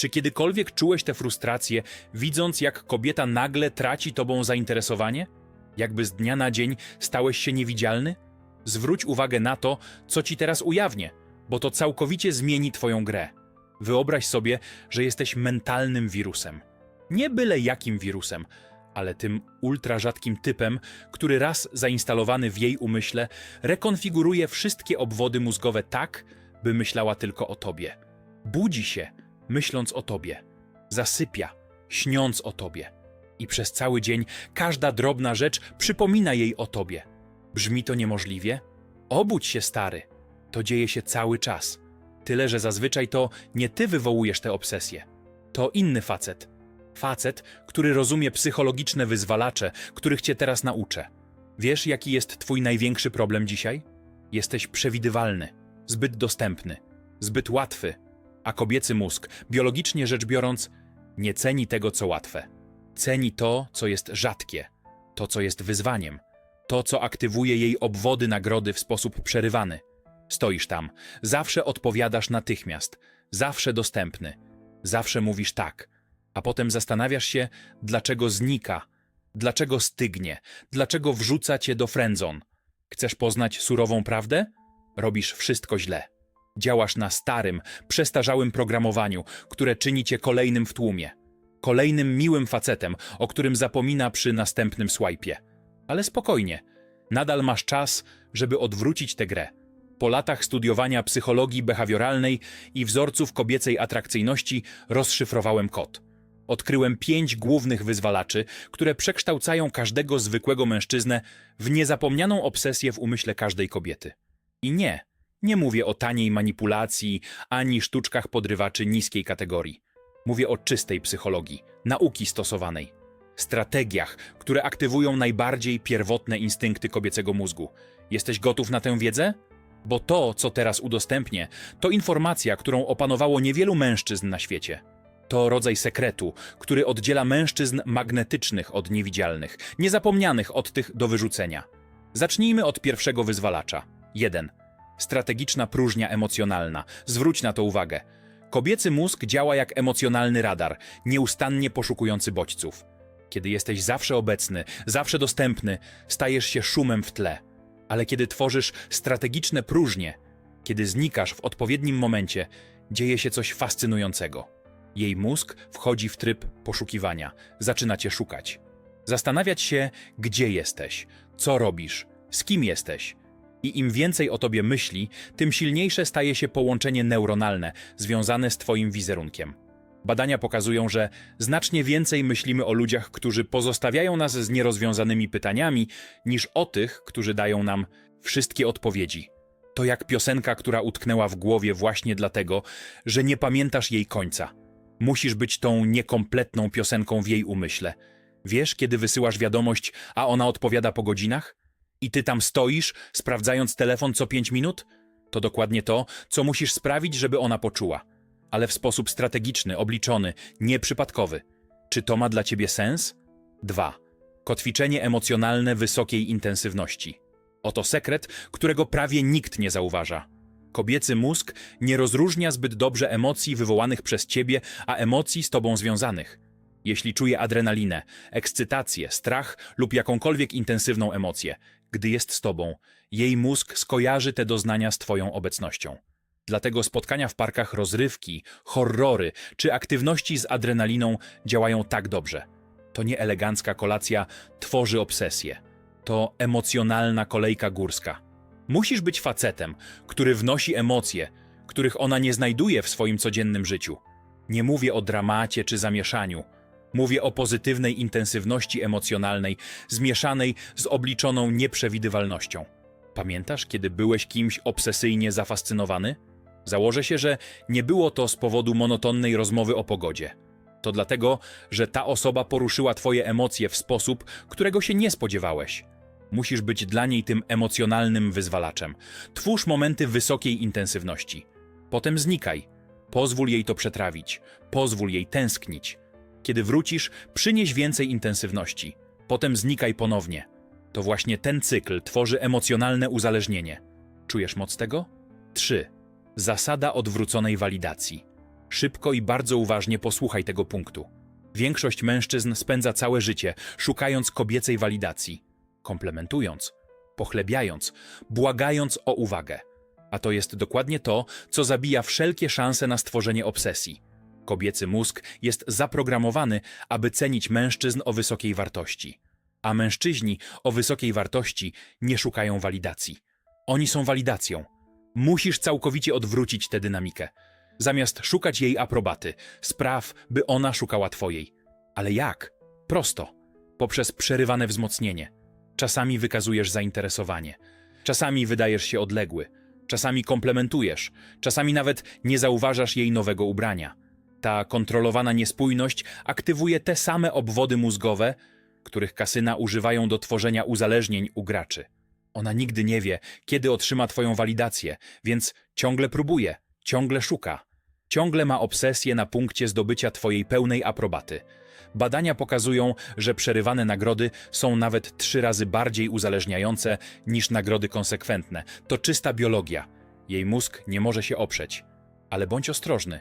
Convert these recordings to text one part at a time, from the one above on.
Czy kiedykolwiek czułeś tę frustrację, widząc jak kobieta nagle traci tobą zainteresowanie? Jakby z dnia na dzień stałeś się niewidzialny? Zwróć uwagę na to, co ci teraz ujawnię, bo to całkowicie zmieni twoją grę. Wyobraź sobie, że jesteś mentalnym wirusem. Nie byle jakim wirusem, ale tym ultra rzadkim typem, który raz zainstalowany w jej umyśle rekonfiguruje wszystkie obwody mózgowe tak, by myślała tylko o tobie. Budzi się, myśląc o tobie. Zasypia, śniąc o tobie. I przez cały dzień każda drobna rzecz przypomina jej o tobie. Brzmi to niemożliwie? Obudź się, stary. To dzieje się cały czas. Tyle, że zazwyczaj to nie ty wywołujesz te obsesje. To inny facet. Facet, który rozumie psychologiczne wyzwalacze, których cię teraz nauczę. Wiesz, jaki jest twój największy problem dzisiaj? Jesteś przewidywalny, zbyt dostępny, zbyt łatwy, a kobiecy mózg, biologicznie rzecz biorąc, nie ceni tego, co łatwe. Ceni to, co jest rzadkie, to, co jest wyzwaniem, to, co aktywuje jej obwody nagrody w sposób przerywany. Stoisz tam, zawsze odpowiadasz natychmiast, zawsze dostępny, zawsze mówisz tak, a potem zastanawiasz się, dlaczego znika, dlaczego stygnie, dlaczego wrzuca cię do frędzon. Chcesz poznać surową prawdę? Robisz wszystko źle. Działasz na starym, przestarzałym programowaniu, które czyni cię kolejnym w tłumie. Kolejnym miłym facetem, o którym zapomina przy następnym swajpie. Ale spokojnie, nadal masz czas, żeby odwrócić tę grę. Po latach studiowania psychologii behawioralnej i wzorców kobiecej atrakcyjności rozszyfrowałem kod. Odkryłem pięć głównych wyzwalaczy, które przekształcają każdego zwykłego mężczyznę w niezapomnianą obsesję w umyśle każdej kobiety. I nie, nie mówię o taniej manipulacji ani sztuczkach podrywaczy niskiej kategorii. Mówię o czystej psychologii, nauki stosowanej, strategiach, które aktywują najbardziej pierwotne instynkty kobiecego mózgu. Jesteś gotów na tę wiedzę? Bo to, co teraz udostępnię, to informacja, którą opanowało niewielu mężczyzn na świecie. To rodzaj sekretu, który oddziela mężczyzn magnetycznych od niewidzialnych, niezapomnianych od tych do wyrzucenia. Zacznijmy od pierwszego wyzwalacza. 1. Strategiczna próżnia emocjonalna. Zwróć na to uwagę. Kobiecy mózg działa jak emocjonalny radar, nieustannie poszukujący bodźców. Kiedy jesteś zawsze obecny, zawsze dostępny, stajesz się szumem w tle. Ale kiedy tworzysz strategiczne próżnie, kiedy znikasz w odpowiednim momencie, dzieje się coś fascynującego. Jej mózg wchodzi w tryb poszukiwania, zaczyna cię szukać. Zastanawiać się, gdzie jesteś, co robisz, z kim jesteś. I im więcej o tobie myśli, tym silniejsze staje się połączenie neuronalne związane z twoim wizerunkiem. Badania pokazują, że znacznie więcej myślimy o ludziach, którzy pozostawiają nas z nierozwiązanymi pytaniami, niż o tych, którzy dają nam wszystkie odpowiedzi. To jak piosenka, która utknęła w głowie właśnie dlatego, że nie pamiętasz jej końca. Musisz być tą niekompletną piosenką w jej umyśle. Wiesz, kiedy wysyłasz wiadomość, a ona odpowiada po godzinach? I ty tam stoisz, sprawdzając telefon co pięć minut? To dokładnie to, co musisz sprawić, żeby ona poczuła. Ale w sposób strategiczny, obliczony, nieprzypadkowy. Czy to ma dla ciebie sens? 2. Kotwiczenie emocjonalne wysokiej intensywności. Oto sekret, którego prawie nikt nie zauważa. Kobiecy mózg nie rozróżnia zbyt dobrze emocji wywołanych przez ciebie, a emocji z tobą związanych. Jeśli czuje adrenalinę, ekscytację, strach lub jakąkolwiek intensywną emocję, gdy jest z tobą, jej mózg skojarzy te doznania z twoją obecnością. Dlatego spotkania w parkach rozrywki, horrory czy aktywności z adrenaliną działają tak dobrze. To nie elegancka kolacja tworzy obsesję. To emocjonalna kolejka górska. Musisz być facetem, który wnosi emocje, których ona nie znajduje w swoim codziennym życiu. Nie mówię o dramacie czy zamieszaniu. Mówię o pozytywnej intensywności emocjonalnej, zmieszanej z obliczoną nieprzewidywalnością. Pamiętasz, kiedy byłeś kimś obsesyjnie zafascynowany? Założę się, że nie było to z powodu monotonnej rozmowy o pogodzie. To dlatego, że ta osoba poruszyła twoje emocje w sposób, którego się nie spodziewałeś. Musisz być dla niej tym emocjonalnym wyzwalaczem. Twórz momenty wysokiej intensywności. Potem znikaj. Pozwól jej to przetrawić. Pozwól jej tęsknić. Kiedy wrócisz, przynieś więcej intensywności. Potem znikaj ponownie. To właśnie ten cykl tworzy emocjonalne uzależnienie. Czujesz moc tego? 3. Zasada odwróconej walidacji. Szybko i bardzo uważnie posłuchaj tego punktu. Większość mężczyzn spędza całe życie szukając kobiecej walidacji, komplementując, pochlebiając, błagając o uwagę. A to jest dokładnie to, co zabija wszelkie szanse na stworzenie obsesji. Kobiecy mózg jest zaprogramowany, aby cenić mężczyzn o wysokiej wartości. A mężczyźni o wysokiej wartości nie szukają walidacji. Oni są walidacją. Musisz całkowicie odwrócić tę dynamikę. Zamiast szukać jej aprobaty, spraw, by ona szukała twojej. Ale jak? Prosto. Poprzez przerywane wzmocnienie. Czasami wykazujesz zainteresowanie. Czasami wydajesz się odległy. Czasami komplementujesz. Czasami nawet nie zauważasz jej nowego ubrania. Ta kontrolowana niespójność aktywuje te same obwody mózgowe, których kasyna używają do tworzenia uzależnień u graczy. Ona nigdy nie wie, kiedy otrzyma Twoją walidację, więc ciągle próbuje, ciągle szuka. Ciągle ma obsesję na punkcie zdobycia Twojej pełnej aprobaty. Badania pokazują, że przerywane nagrody są nawet trzy razy bardziej uzależniające niż nagrody konsekwentne. To czysta biologia. Jej mózg nie może się oprzeć. Ale bądź ostrożny.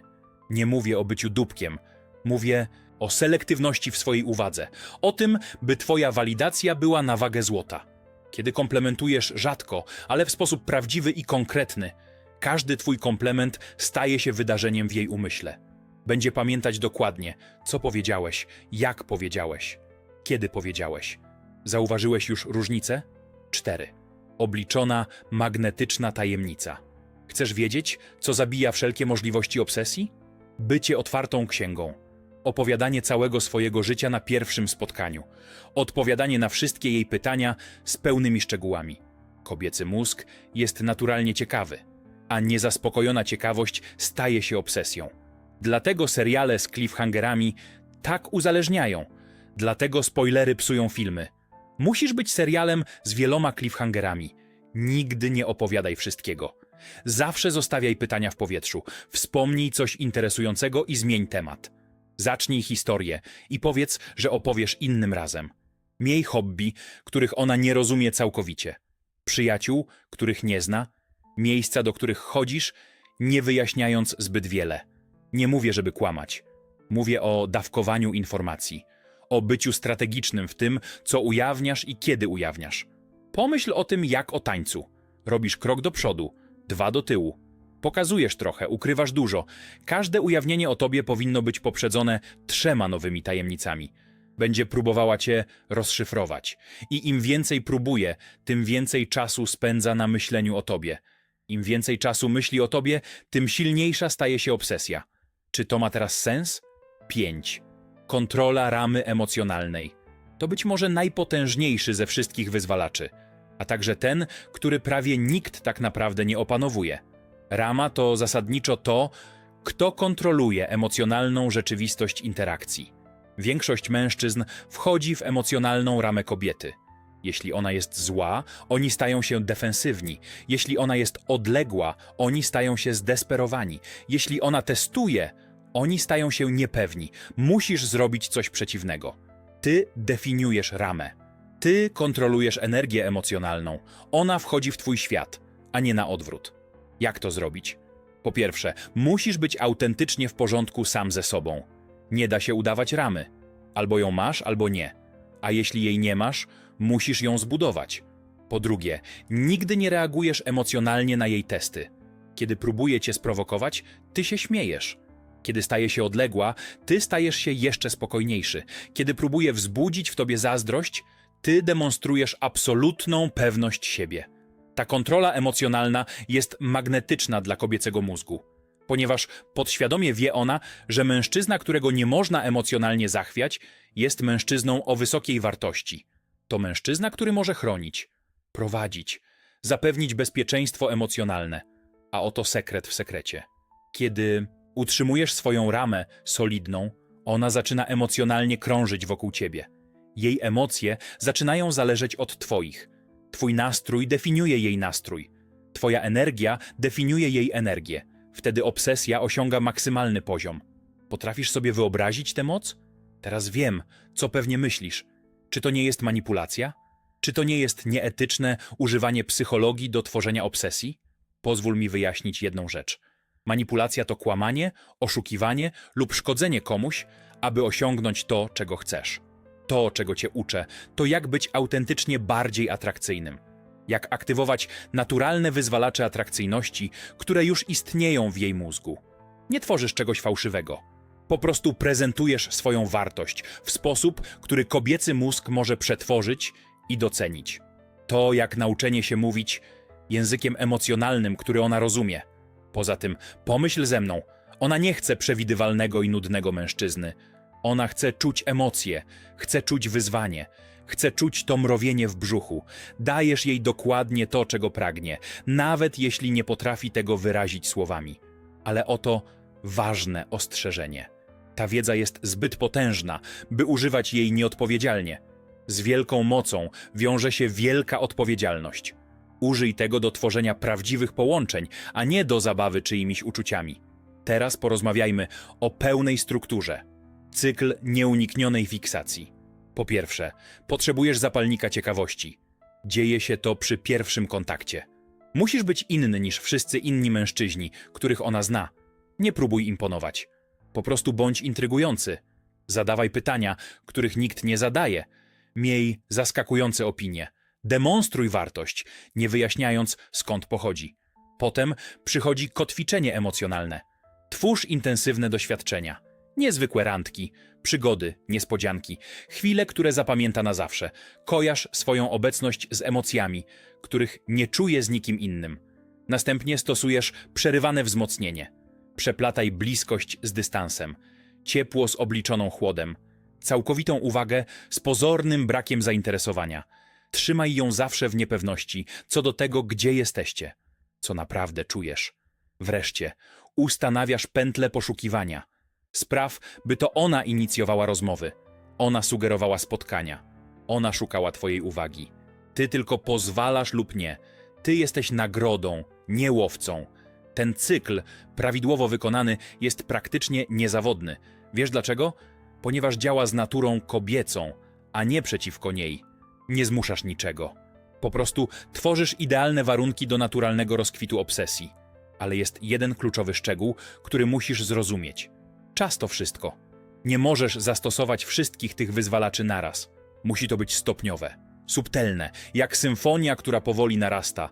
Nie mówię o byciu dupkiem. Mówię o selektywności w swojej uwadze. O tym, by Twoja walidacja była na wagę złota. Kiedy komplementujesz rzadko, ale w sposób prawdziwy i konkretny, każdy Twój komplement staje się wydarzeniem w jej umyśle. Będzie pamiętać dokładnie, co powiedziałeś, jak powiedziałeś, kiedy powiedziałeś. Zauważyłeś już różnicę? 4. Obliczona, magnetyczna tajemnica. Chcesz wiedzieć, co zabija wszelkie możliwości obsesji? Bycie otwartą księgą. Opowiadanie całego swojego życia na pierwszym spotkaniu. Odpowiadanie na wszystkie jej pytania z pełnymi szczegółami. Kobiecy mózg jest naturalnie ciekawy, a niezaspokojona ciekawość staje się obsesją. Dlatego seriale z cliffhangerami tak uzależniają. Dlatego spoilery psują filmy. Musisz być serialem z wieloma cliffhangerami. Nigdy nie opowiadaj wszystkiego. Zawsze zostawiaj pytania w powietrzu. Wspomnij coś interesującego i zmień temat. Zacznij historię i powiedz, że opowiesz innym razem. Miej hobby, których ona nie rozumie całkowicie. Przyjaciół, których nie zna. Miejsca, do których chodzisz, nie wyjaśniając zbyt wiele. Nie mówię, żeby kłamać. Mówię o dawkowaniu informacji, o byciu strategicznym w tym, co ujawniasz i kiedy ujawniasz. Pomyśl o tym jak o tańcu. Robisz krok do przodu, dwa do tyłu. Pokazujesz trochę, ukrywasz dużo. Każde ujawnienie o tobie powinno być poprzedzone trzema nowymi tajemnicami. Będzie próbowała cię rozszyfrować. I im więcej próbuje, tym więcej czasu spędza na myśleniu o tobie. Im więcej czasu myśli o tobie, tym silniejsza staje się obsesja. Czy to ma teraz sens? 5. Kontrola ramy emocjonalnej. To być może najpotężniejszy ze wszystkich wyzwalaczy, a także ten, który prawie nikt tak naprawdę nie opanowuje. Rama to zasadniczo to, kto kontroluje emocjonalną rzeczywistość interakcji. Większość mężczyzn wchodzi w emocjonalną ramę kobiety. Jeśli ona jest zła, oni stają się defensywni. Jeśli ona jest odległa, oni stają się zdesperowani. Jeśli ona testuje, oni stają się niepewni. Musisz zrobić coś przeciwnego. Ty definiujesz ramę. Ty kontrolujesz energię emocjonalną. Ona wchodzi w twój świat, a nie na odwrót. Jak to zrobić? Po pierwsze, musisz być autentycznie w porządku sam ze sobą. Nie da się udawać ramy. Albo ją masz, albo nie. A jeśli jej nie masz, musisz ją zbudować. Po drugie, nigdy nie reagujesz emocjonalnie na jej testy. Kiedy próbuje cię sprowokować, ty się śmiejesz. Kiedy staje się odległa, ty stajesz się jeszcze spokojniejszy. Kiedy próbuje wzbudzić w tobie zazdrość, ty demonstrujesz absolutną pewność siebie. Ta kontrola emocjonalna jest magnetyczna dla kobiecego mózgu, ponieważ podświadomie wie ona, że mężczyzna, którego nie można emocjonalnie zachwiać, jest mężczyzną o wysokiej wartości. To mężczyzna, który może chronić, prowadzić, zapewnić bezpieczeństwo emocjonalne. A oto sekret w sekrecie. Kiedy utrzymujesz swoją ramę solidną, ona zaczyna emocjonalnie krążyć wokół ciebie. Jej emocje zaczynają zależeć od twoich. Twój nastrój definiuje jej nastrój. Twoja energia definiuje jej energię. Wtedy obsesja osiąga maksymalny poziom. Potrafisz sobie wyobrazić tę moc? Teraz wiem, co pewnie myślisz. Czy to nie jest manipulacja? Czy to nie jest nieetyczne używanie psychologii do tworzenia obsesji? Pozwól mi wyjaśnić jedną rzecz. Manipulacja to kłamanie, oszukiwanie lub szkodzenie komuś, aby osiągnąć to, czego chcesz. To, czego cię uczę, to jak być autentycznie bardziej atrakcyjnym. Jak aktywować naturalne wyzwalacze atrakcyjności, które już istnieją w jej mózgu. Nie tworzysz czegoś fałszywego. Po prostu prezentujesz swoją wartość w sposób, który kobiecy mózg może przetworzyć i docenić. To jak nauczenie się mówić językiem emocjonalnym, który ona rozumie. Poza tym, pomyśl ze mną, ona nie chce przewidywalnego i nudnego mężczyzny. Ona chce czuć emocje, chce czuć wyzwanie, chce czuć to mrowienie w brzuchu. Dajesz jej dokładnie to, czego pragnie, nawet jeśli nie potrafi tego wyrazić słowami. Ale oto ważne ostrzeżenie. Ta wiedza jest zbyt potężna, by używać jej nieodpowiedzialnie. Z wielką mocą wiąże się wielka odpowiedzialność. Użyj tego do tworzenia prawdziwych połączeń, a nie do zabawy czyimiś uczuciami. Teraz porozmawiajmy o pełnej strukturze. Cykl nieuniknionej fiksacji. Po pierwsze, potrzebujesz zapalnika ciekawości. Dzieje się to przy pierwszym kontakcie. Musisz być inny niż wszyscy inni mężczyźni, których ona zna. Nie próbuj imponować. Po prostu bądź intrygujący. Zadawaj pytania, których nikt nie zadaje. Miej zaskakujące opinie. Demonstruj wartość, nie wyjaśniając skąd pochodzi. Potem przychodzi kotwiczenie emocjonalne. Twórz intensywne doświadczenia. Niezwykłe randki, przygody, niespodzianki, chwile, które zapamięta na zawsze. Kojarz swoją obecność z emocjami, których nie czuje z nikim innym. Następnie stosujesz przerywane wzmocnienie. Przeplataj bliskość z dystansem, ciepło z obliczoną chłodem, całkowitą uwagę z pozornym brakiem zainteresowania. Trzymaj ją zawsze w niepewności co do tego, gdzie jesteście, co naprawdę czujesz. Wreszcie, ustanawiasz pętlę poszukiwania. Spraw, by to ona inicjowała rozmowy. Ona sugerowała spotkania. Ona szukała twojej uwagi. Ty tylko pozwalasz lub nie. Ty jesteś nagrodą, nie łowcą. Ten cykl, prawidłowo wykonany, jest praktycznie niezawodny. Wiesz dlaczego? Ponieważ działa z naturą kobiecą, a nie przeciwko niej. Nie zmuszasz niczego. Po prostu tworzysz idealne warunki do naturalnego rozkwitu obsesji. Ale jest jeden kluczowy szczegół, który musisz zrozumieć. Czas to wszystko. Nie możesz zastosować wszystkich tych wyzwalaczy naraz. Musi to być stopniowe, subtelne, jak symfonia, która powoli narasta,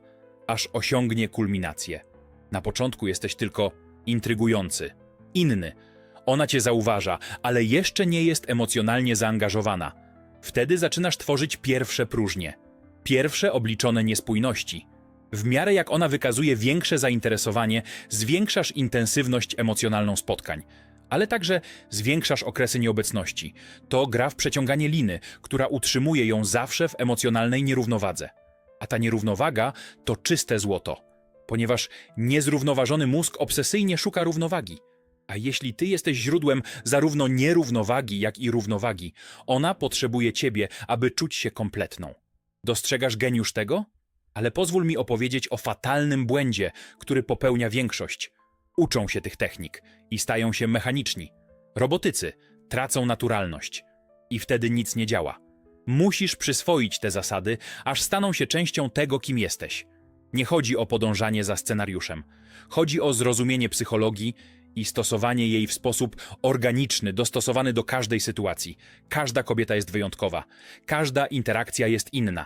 aż osiągnie kulminację. Na początku jesteś tylko intrygujący, inny. Ona cię zauważa, ale jeszcze nie jest emocjonalnie zaangażowana. Wtedy zaczynasz tworzyć pierwsze próżnie, pierwsze obliczone niespójności. W miarę jak ona wykazuje większe zainteresowanie, zwiększasz intensywność emocjonalną spotkań, ale także zwiększasz okresy nieobecności. To gra w przeciąganie liny, która utrzymuje ją zawsze w emocjonalnej nierównowadze. A ta nierównowaga to czyste złoto, ponieważ niezrównoważony mózg obsesyjnie szuka równowagi. A jeśli ty jesteś źródłem zarówno nierównowagi, jak i równowagi, ona potrzebuje ciebie, aby czuć się kompletną. Dostrzegasz geniusz tego? Ale pozwól mi opowiedzieć o fatalnym błędzie, który popełnia większość. Uczą się tych technik i stają się mechaniczni. Robotycy tracą naturalność i wtedy nic nie działa. Musisz przyswoić te zasady, aż staną się częścią tego, kim jesteś. Nie chodzi o podążanie za scenariuszem. Chodzi o zrozumienie psychologii i stosowanie jej w sposób organiczny, dostosowany do każdej sytuacji. Każda kobieta jest wyjątkowa, każda interakcja jest inna,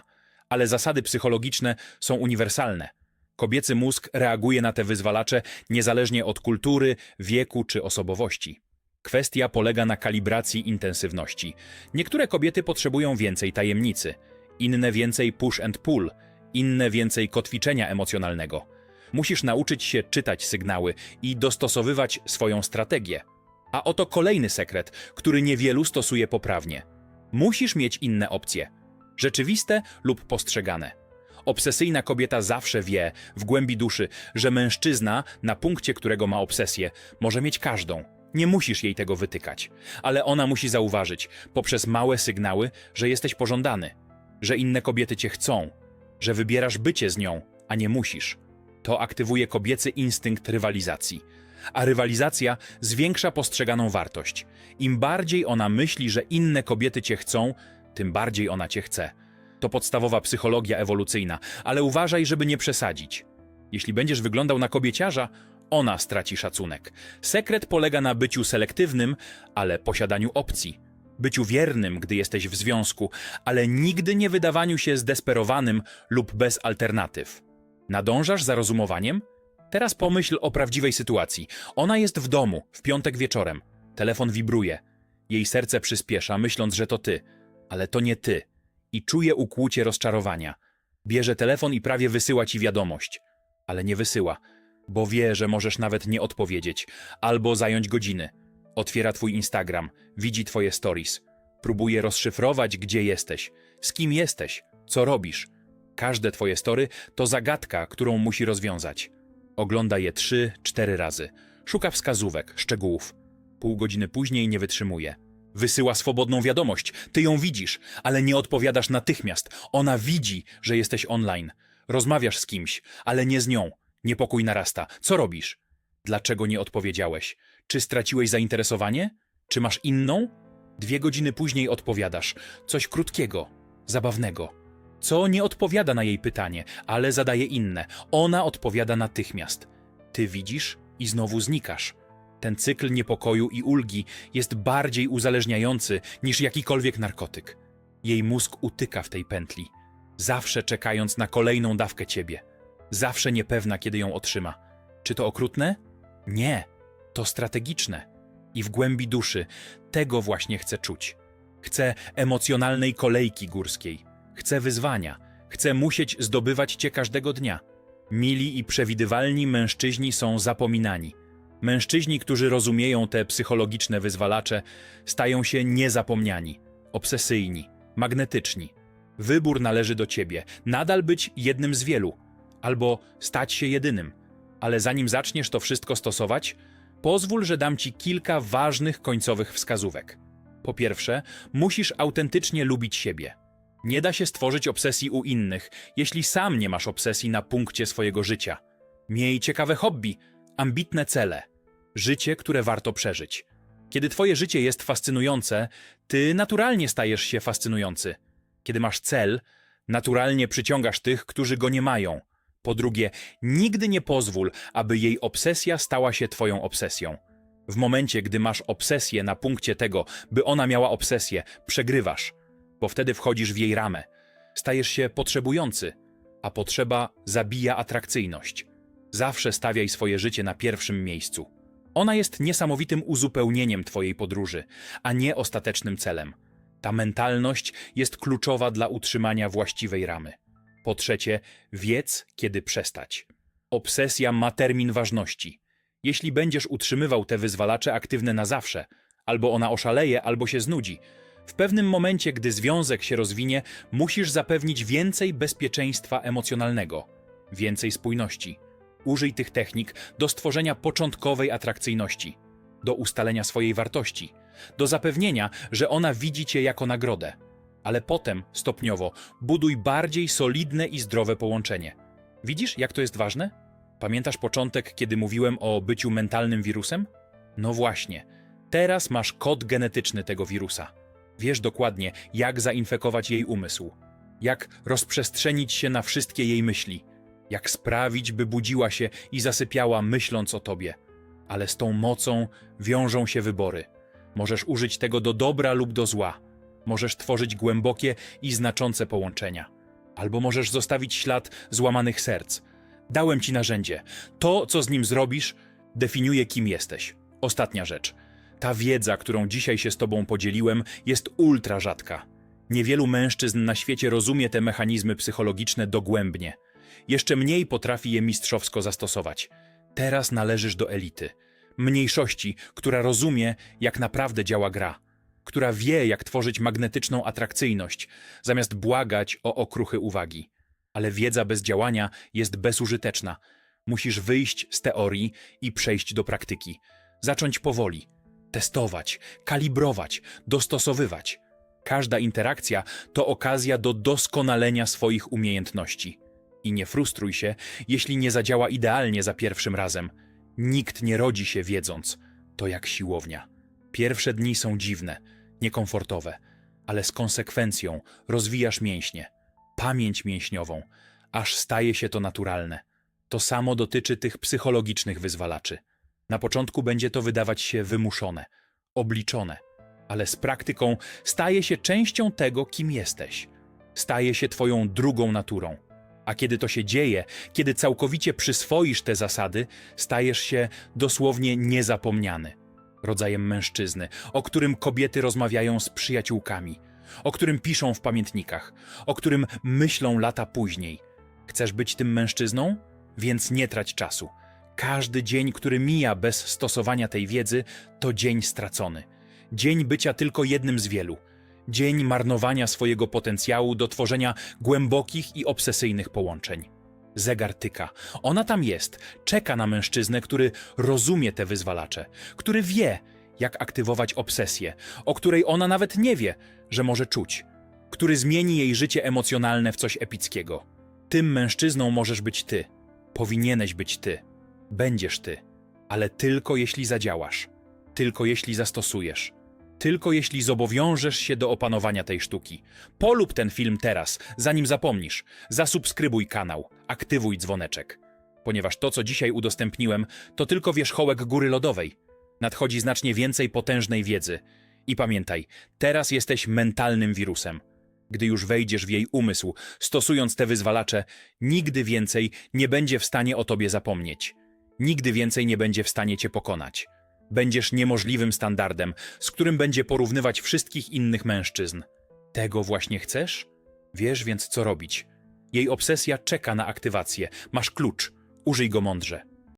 ale zasady psychologiczne są uniwersalne. Kobiecy mózg reaguje na te wyzwalacze niezależnie od kultury, wieku czy osobowości. Kwestia polega na kalibracji intensywności. Niektóre kobiety potrzebują więcej tajemnicy, inne więcej push and pull, inne więcej kotwiczenia emocjonalnego. Musisz nauczyć się czytać sygnały i dostosowywać swoją strategię. A oto kolejny sekret, który niewielu stosuje poprawnie. Musisz mieć inne opcje rzeczywiste lub postrzegane. Obsesyjna kobieta zawsze wie, w głębi duszy, że mężczyzna, na punkcie którego ma obsesję, może mieć każdą. Nie musisz jej tego wytykać, ale ona musi zauważyć, poprzez małe sygnały, że jesteś pożądany, że inne kobiety cię chcą, że wybierasz bycie z nią, a nie musisz. To aktywuje kobiecy instynkt rywalizacji. A rywalizacja zwiększa postrzeganą wartość. Im bardziej ona myśli, że inne kobiety cię chcą, tym bardziej ona cię chce. To podstawowa psychologia ewolucyjna, ale uważaj, żeby nie przesadzić. Jeśli będziesz wyglądał na kobieciarza, ona straci szacunek. Sekret polega na byciu selektywnym, ale posiadaniu opcji. Byciu wiernym, gdy jesteś w związku, ale nigdy nie wydawaniu się zdesperowanym lub bez alternatyw. Nadążasz za rozumowaniem? Teraz pomyśl o prawdziwej sytuacji. Ona jest w domu, w piątek wieczorem. Telefon wibruje. Jej serce przyspiesza, myśląc, że to ty. Ale to nie ty. I czuje ukłucie rozczarowania. Bierze telefon i prawie wysyła ci wiadomość. Ale nie wysyła, bo wie, że możesz nawet nie odpowiedzieć, albo zająć godziny. Otwiera twój Instagram, widzi twoje stories. Próbuje rozszyfrować, gdzie jesteś, z kim jesteś, co robisz. Każde twoje story to zagadka, którą musi rozwiązać. Ogląda je trzy, cztery razy. Szuka wskazówek, szczegółów. Pół godziny później nie wytrzymuje. Wysyła swobodną wiadomość. Ty ją widzisz, ale nie odpowiadasz natychmiast. Ona widzi, że jesteś online. Rozmawiasz z kimś, ale nie z nią. Niepokój narasta. Co robisz? Dlaczego nie odpowiedziałeś? Czy straciłeś zainteresowanie? Czy masz inną? Dwie godziny później odpowiadasz. Coś krótkiego, zabawnego. Co nie odpowiada na jej pytanie, ale zadaje inne. Ona odpowiada natychmiast. Ty widzisz i znowu znikasz. Ten cykl niepokoju i ulgi jest bardziej uzależniający niż jakikolwiek narkotyk. Jej mózg utyka w tej pętli, zawsze czekając na kolejną dawkę ciebie, zawsze niepewna, kiedy ją otrzyma. Czy to okrutne? Nie, to strategiczne. I w głębi duszy tego właśnie chcę czuć. Chcę emocjonalnej kolejki górskiej. Chcę wyzwania. Chcę musieć zdobywać cię każdego dnia. Mili i przewidywalni mężczyźni są zapominani. Mężczyźni, którzy rozumieją te psychologiczne wyzwalacze, stają się niezapomniani, obsesyjni, magnetyczni. Wybór należy do ciebie. Nadal być jednym z wielu, albo stać się jedynym. Ale zanim zaczniesz to wszystko stosować, pozwól, że dam ci kilka ważnych końcowych wskazówek. Po pierwsze, musisz autentycznie lubić siebie. Nie da się stworzyć obsesji u innych, jeśli sam nie masz obsesji na punkcie swojego życia. Miej ciekawe hobby, ambitne cele, życie, które warto przeżyć. Kiedy twoje życie jest fascynujące, ty naturalnie stajesz się fascynujący. Kiedy masz cel, naturalnie przyciągasz tych, którzy go nie mają. Po drugie, nigdy nie pozwól, aby jej obsesja stała się twoją obsesją. W momencie, gdy masz obsesję na punkcie tego, by ona miała obsesję, przegrywasz, bo wtedy wchodzisz w jej ramę. Stajesz się potrzebujący, a potrzeba zabija atrakcyjność. Zawsze stawiaj swoje życie na pierwszym miejscu. Ona jest niesamowitym uzupełnieniem Twojej podróży, a nie ostatecznym celem. Ta mentalność jest kluczowa dla utrzymania właściwej ramy. Po trzecie, wiedz, kiedy przestać. Obsesja ma termin ważności. Jeśli będziesz utrzymywał te wyzwalacze aktywne na zawsze, albo ona oszaleje, albo się znudzi. W pewnym momencie, gdy związek się rozwinie, musisz zapewnić więcej bezpieczeństwa emocjonalnego, więcej spójności. Użyj tych technik do stworzenia początkowej atrakcyjności, do ustalenia swojej wartości, do zapewnienia, że ona widzi cię jako nagrodę. Ale potem, stopniowo, buduj bardziej solidne i zdrowe połączenie. Widzisz, jak to jest ważne? Pamiętasz początek, kiedy mówiłem o byciu mentalnym wirusem? No właśnie, teraz masz kod genetyczny tego wirusa. Wiesz dokładnie, jak zainfekować jej umysł, jak rozprzestrzenić się na wszystkie jej myśli, jak sprawić, by budziła się i zasypiała myśląc o tobie. Ale z tą mocą wiążą się wybory. Możesz użyć tego do dobra lub do zła. Możesz tworzyć głębokie i znaczące połączenia. Albo możesz zostawić ślad złamanych serc. Dałem ci narzędzie. To, co z nim zrobisz, definiuje, kim jesteś. Ostatnia rzecz. Ta wiedza, którą dzisiaj się z tobą podzieliłem, jest ultra rzadka. Niewielu mężczyzn na świecie rozumie te mechanizmy psychologiczne dogłębnie. Jeszcze mniej potrafi je mistrzowsko zastosować. Teraz należysz do elity. Mniejszości, która rozumie, jak naprawdę działa gra. Która wie, jak tworzyć magnetyczną atrakcyjność, zamiast błagać o okruchy uwagi. Ale wiedza bez działania jest bezużyteczna. Musisz wyjść z teorii i przejść do praktyki. Zacząć powoli. Testować, kalibrować, dostosowywać. Każda interakcja to okazja do doskonalenia swoich umiejętności. I nie frustruj się, jeśli nie zadziała idealnie za pierwszym razem. Nikt nie rodzi się wiedząc. To jak siłownia. Pierwsze dni są dziwne, niekomfortowe, ale z konsekwencją rozwijasz mięśnie, pamięć mięśniową, aż staje się to naturalne. To samo dotyczy tych psychologicznych wyzwalaczy. Na początku będzie to wydawać się wymuszone, obliczone, ale z praktyką staje się częścią tego, kim jesteś. Staje się twoją drugą naturą. A kiedy to się dzieje, kiedy całkowicie przyswoisz te zasady, stajesz się dosłownie niezapomniany. Rodzajem mężczyzny, o którym kobiety rozmawiają z przyjaciółkami, o którym piszą w pamiętnikach, o którym myślą lata później. Chcesz być tym mężczyzną? Więc nie trać czasu. Każdy dzień, który mija bez stosowania tej wiedzy, to dzień stracony. Dzień bycia tylko jednym z wielu. Dzień marnowania swojego potencjału do tworzenia głębokich i obsesyjnych połączeń. Zegar tyka. Ona tam jest, czeka na mężczyznę, który rozumie te wyzwalacze, który wie, jak aktywować obsesję, o której ona nawet nie wie, że może czuć, który zmieni jej życie emocjonalne w coś epickiego. Tym mężczyzną możesz być ty. Powinieneś być ty. Będziesz ty. Ale tylko jeśli zadziałasz. Tylko jeśli zastosujesz. Tylko jeśli zobowiążesz się do opanowania tej sztuki. Polub ten film teraz, zanim zapomnisz. Zasubskrybuj kanał, aktywuj dzwoneczek. Ponieważ to, co dzisiaj udostępniłem, to tylko wierzchołek góry lodowej. Nadchodzi znacznie więcej potężnej wiedzy. I pamiętaj, teraz jesteś mentalnym wirusem. Gdy już wejdziesz w jej umysł, stosując te wyzwalacze, nigdy więcej nie będzie w stanie o tobie zapomnieć. Nigdy więcej nie będzie w stanie cię pokonać. Będziesz niemożliwym standardem, z którym będzie porównywać wszystkich innych mężczyzn. Tego właśnie chcesz? Wiesz więc, co robić. Jej obsesja czeka na aktywację. Masz klucz. Użyj go mądrze.